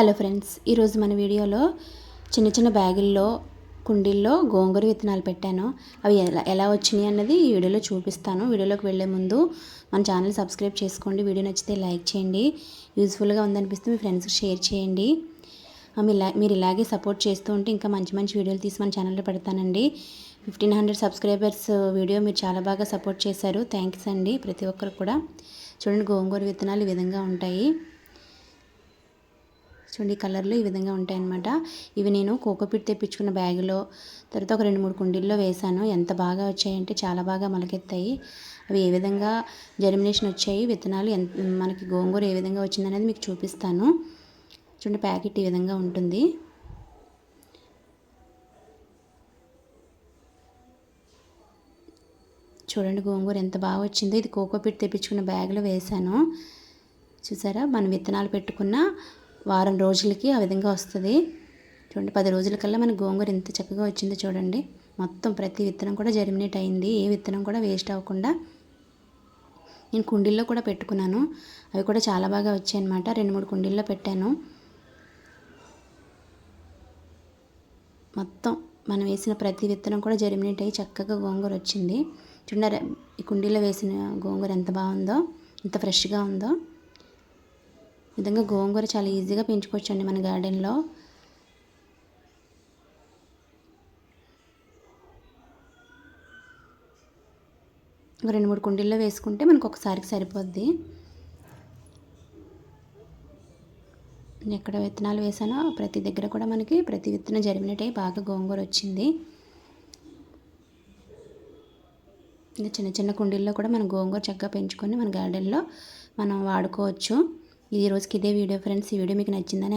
Hello friends ఈరోజు మన వీడియోలో చిన్న చిన్న బ్యాగుల్లో కుండీల్లో గోంగూర విత్తనాలు పెట్టాను. అవి ఎలా ఎలా వచ్చినాయి అన్నది ఈ వీడియోలో చూపిస్తాను. వీడియోలోకి వెళ్ళే ముందు మన ఛానల్ సబ్స్క్రైబ్ చేసుకోండి. వీడియో నచ్చితే లైక్ చేయండి. యూజ్ఫుల్గా ఉందనిపిస్తే మీ ఫ్రెండ్స్కి షేర్ చేయండి. మీరు ఇలాగే సపోర్ట్ చేస్తూ ఉంటే ఇంకా మంచి మంచి వీడియోలు తీసి మన ఛానల్లో పెడతానండి. ఫిఫ్టీన్ హండ్రెడ్ సబ్స్క్రైబర్స్ వీడియో మీరు చాలా బాగా సపోర్ట్ చేశారు. థ్యాంక్స్ అండి ప్రతి ఒక్కరు కూడా. చూడండి గోంగూర విత్తనాలు ఈ విధంగా ఉంటాయి. చూడండి కలర్లు ఈ విధంగా ఉంటాయన్నమాట. ఇవి నేను కోకోపిట్ తెప్పించుకున్న బ్యాగులో తర్వాత ఒక రెండు మూడు కుండీల్లో వేశాను. ఎంత బాగా వచ్చాయంటే చాలా బాగా మొలకెత్తాయి. అవి ఏ విధంగా జర్మినేషన్ వచ్చాయి విత్తనాలు ఎంత మనకి గోంగూర ఏ విధంగా వచ్చిందనేది మీకు చూపిస్తాను. చూడండి ప్యాకెట్ ఈ విధంగా ఉంటుంది. చూడండి గోంగూర ఎంత బాగా వచ్చిందో. ఇది కోకోపిట్ తెప్పించుకున్న బ్యాగ్లో వేశాను. చూసారా? మనం విత్తనాలు పెట్టుకున్న వారం రోజులకి ఆ విధంగా వస్తుంది. చూడండి పది రోజులకల్లా మన గోంగూర ఎంత చక్కగా వచ్చిందో చూడండి. మొత్తం ప్రతి విత్తనం కూడా జర్మినేట్ అయింది. ఏ విత్తనం కూడా వేస్ట్ అవ్వకుండా నేను కుండీల్లో కూడా పెట్టుకున్నాను. అవి కూడా చాలా బాగా వచ్చాయి అనమాట రెండు మూడు కుండీల్లో పెట్టాను. మొత్తం మనం వేసిన ప్రతి విత్తనం కూడా జర్మినేట్ అయ్యి చక్కగా గోంగూర వచ్చింది. చూడండి ఈ కుండీలో వేసిన గోంగూర ఎంత బాగుందో ఎంత ఫ్రెష్గా ఉందో. విధంగా గోంగూర చాలా ఈజీగా పెంచుకోవచ్చండి మన గార్డెన్లో. రెండు మూడు కుండీల్లో వేసుకుంటే మనకు ఒకసారికి సరిపోద్ది. నేను ఎక్కడ విత్తనాలు వేసానో ప్రతి దగ్గర కూడా మనకి ప్రతి విత్తనం జరిగినట్టే బాగా గోంగూర వచ్చింది. ఇంకా చిన్న చిన్న కుండీల్లో కూడా మనం గోంగూర చక్కగా పెంచుకొని మన గార్డెన్లో మనం వాడుకోవచ్చు. ఇది రోజుకి ఇదే వీడియో ఫ్రెండ్స్. ఈ వీడియో మీకు నచ్చిందని